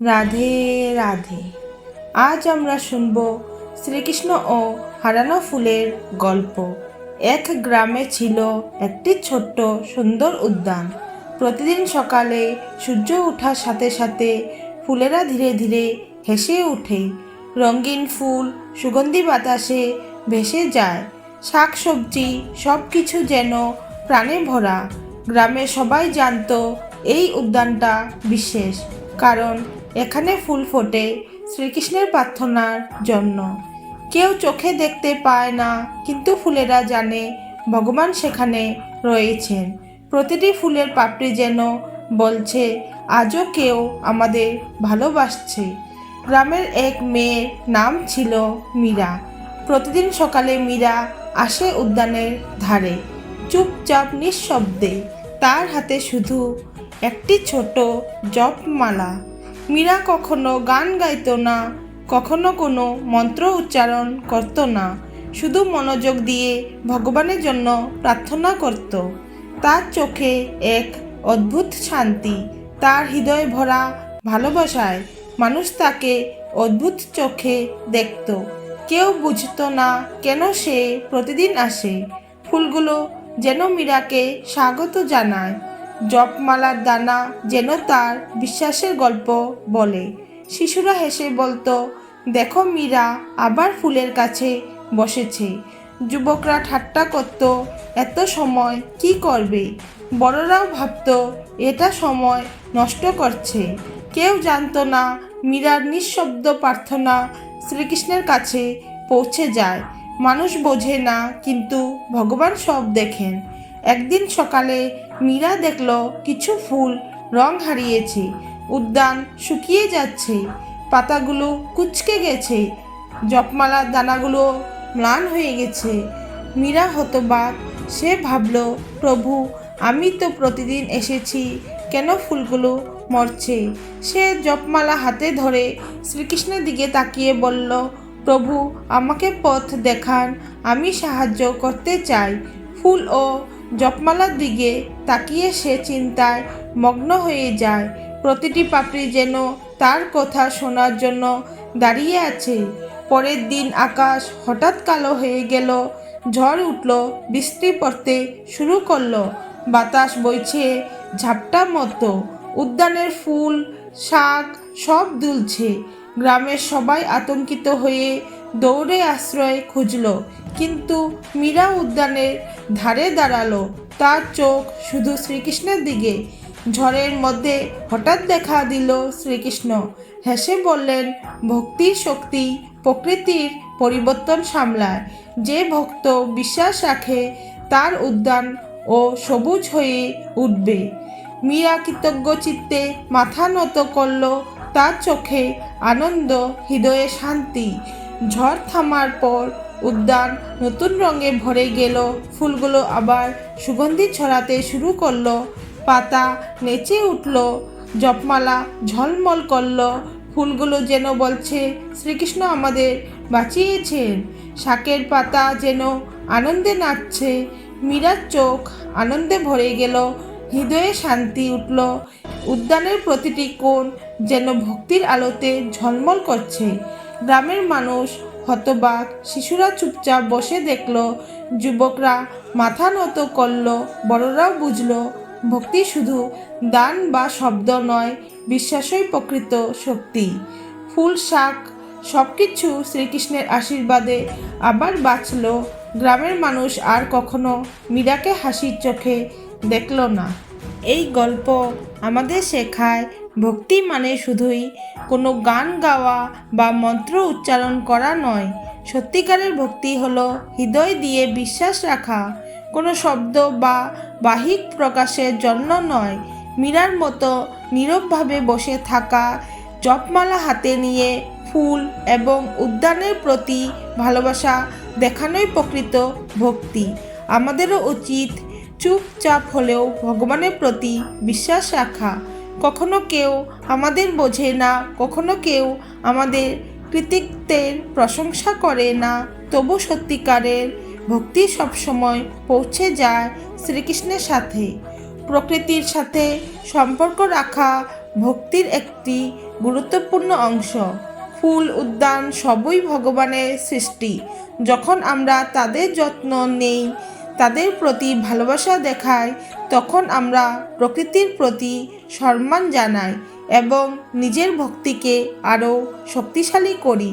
রাধে রাধে। আজ আমরা শুনব শ্রীকৃষ্ণ ও হারানো ফুলের গল্প। এক গ্রামে ছিল একটি ছোট্ট সুন্দর উদ্যান। প্রতিদিন সকালে সূর্য ওঠার সাথে সাথে ফুলেরা ধীরে ধীরে হেসে ওঠে। রঙিন ফুল, সুগন্ধি বাতাসে ভেসে যায়। শাক সবজি সব কিছু যেন প্রাণে ভরা। গ্রামে সবাই জানত এই উদ্যানটা বিশেষ। কারণ এখানে ফুল ফোটে শ্রীকৃষ্ণের প্রার্থনার জন্য। কেউ চোখে দেখতে পায় না, কিন্তু ফুলেরা জানে ভগবান সেখানে রয়েছেন। প্রতিটি ফুলের পাপড়ি যেন বলছে, আজও কেউ আমাদের ভালোবাসছে। গ্রামের এক মেয়ের নাম ছিল মীরা। প্রতিদিন সকালে মীরা আসে উদ্যানের ধারে, চুপচাপ নিঃশব্দে। তার হাতে শুধু একটি ছোট জপমালা। মীরা কখনো গান গাইত না, কখনো কোনো মন্ত্র উচ্চারণ করত না, শুধু মনোযোগ দিয়ে ভগবানের জন্য প্রার্থনা করত। তার চোখে এক অদ্ভুত শান্তি, তার হৃদয় ভরা ভালোবাসায় মানুষ তাকে অদ্ভুত চোখে দেখত। কেউ বুঝতো না কেন সে প্রতিদিন আসে। ফুলগুলো যেন মীরাকে স্বাগত জানায়। জপমালার দানা যেন তার বিশ্বাসের গল্প বলে। শিশুরা হেসে বলতো, দেখো মীরা, আবার ফুলের কাছে বসেছে। যুবকরা ঠাট্টা করত, এত সময় কি করবে? বড়রাও ভাবতো, এটা সময় নষ্ট করছে। কেউ জানতো না মীরার নিঃশব্দ প্রার্থনা শ্রীকৃষ্ণের কাছে পৌঁছে যায়। মানুষ বোঝে না, কিন্তু ভগবান সব দেখেন। একদিন সকালে মীরা দেখল কিছু ফুল রং হারিয়েছে, উদ্যান শুকিয়ে যাচ্ছে, পাতাগুলো কুচকে গেছে জপমালার দানাগুলো ম্লান হয়ে গেছে। মীরা হতবাক, সে ভাবল, প্রভু, আমি তো প্রতিদিন এসেছি, কেন ফুলগুলো মরছে? সে জপমালা হাতে ধরে শ্রীকৃষ্ণের দিকে তাকিয়ে বলল, প্রভু, আমাকে পথ দেখান, আমি সাহায্য করতে চাই, ফুল ও জপমালার দিকে তাকিয়ে সে চিন্তায় মগ্ন হয়ে যায়। প্রতিটি পাপড়ি যেন তার কথা শোনার জন্য দাঁড়িয়ে আছে। পরের দিন আকাশ হঠাৎ কালো হয়ে গেল, ঝড় উঠল, বৃষ্টি পড়তে শুরু করল। বাতাস বইছে ঝাপটা মতো, উদ্যানের ফুল, শাক সব দুলছে। গ্রামের সবাই আতঙ্কিত হয়ে দৌড়ে আশ্রয় খুঁজল, কিন্তু মীরা উদ্যানের ধারে দাঁড়াল। তার চোখ শুধু শ্রীকৃষ্ণের দিকে। ঝড়ের মধ্যে হঠাৎ দেখা দিল শ্রীকৃষ্ণ। হেসে বললেন ভক্তির শক্তি প্রকৃতির পরিবর্তন সামলায়। যে ভক্ত বিশ্বাস রাখে, তার উদ্যান ও সবুজ হয়ে উঠবে। মীরা কৃতজ্ঞ চিত্তে মাথা নত করল। তার চোখে আনন্দ, হৃদয়ে শান্তি। ঝড় থামার পর উদ্যান নতুন রঙে ভরে গেল। ফুলগুলো আবার সুগন্ধি ছড়াতে শুরু করল। পাতা নেচে উঠল, জপমালা ঝলমল করল। ফুলগুলো যেন বলছে, শ্রীকৃষ্ণ আমাদের বাঁচিয়েছেন। শাকের পাতা যেন আনন্দে নাচছে। মীরার চোখ আনন্দে ভরে গেল, হৃদয়ে শান্তি উঠল। উদ্যানের প্রতিটি কোণ যেন ভক্তির আলোতে ঝলমল করছে। গ্রামের মানুষ হতবাক। শিশুরা চুপচাপ বসে দেখল, যুবকরা মাথা নত করল, বড়রাও বুঝল, ভক্তি শুধু দান বা শব্দ নয়, বিশ্বাসই প্রকৃত শক্তি। ফুল, শাক সব কিছু শ্রীকৃষ্ণের আশীর্বাদে আবার বাঁচল। গ্রামের মানুষ আর কখনো মীরাকে হাসির চোখে দেখল না। এই গল্প আমাদের শেখায় ভক্তি মানে শুধুই কোনো গান গাওয়া বা মন্ত্র উচ্চারণ করা নয়। সত্যিকারের ভক্তি হলো হৃদয় দিয়ে বিশ্বাস রাখা। কোনো শব্দ বা বাহিক প্রকাশের জন্য নয়। মীরার মতো নীরবভাবে বসে থাকা জপমালা হাতে নিয়ে ফুল এবং উদ্যানের প্রতি ভালোবাসা দেখানোই প্রকৃত ভক্তি। আমাদেরও উচিত চুপচাপ হলেও ভগবানের প্রতি বিশ্বাস রাখা। কখনো কেউ আমাদের বোঝে না, কখনো কেউ আমাদের কৃতিত্বের প্রশংসা করে না। তবু সত্যিকারের ভক্তি সবসময় পৌঁছে যায় শ্রীকৃষ্ণের সাথে। প্রকৃতির সাথে সম্পর্ক রাখা ভক্তির একটি গুরুত্বপূর্ণ অংশ। ফুল উদ্যান সবই ভগবানের সৃষ্টি। যখন আমরা তাদের যত্ন নেই তাদের প্রতি ভালোবাসা দেখাই, তখন আমরা প্রকৃতির প্রতি সম্মান জানাই এবং নিজের ভক্তিকে আরও শক্তিশালী করি।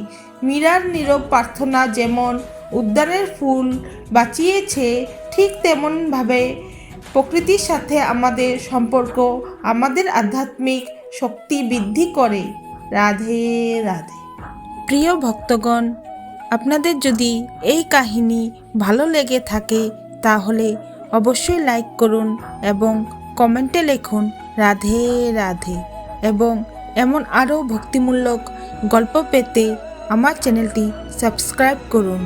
মীরার নীরব প্রার্থনা যেমন উদ্যানের ফুল বাঁচিয়েছে, ঠিক তেমনভাবে প্রকৃতির সাথে আমাদের সম্পর্ক, আমাদের আধ্যাত্মিক শক্তি বৃদ্ধি করে। রাধে রাধে। প্রিয় ভক্তগণ, আপনাদের যদি এই কাহিনী ভালো লেগে থাকে তাহলে অবশ্যই লাইক করুন এবং কমেন্টে লিখুন, রাধে রাধে। এবং এমন আরও ভক্তিমূলক গল্প পেতে আমার চ্যানেলটি সাবস্ক্রাইব করুন।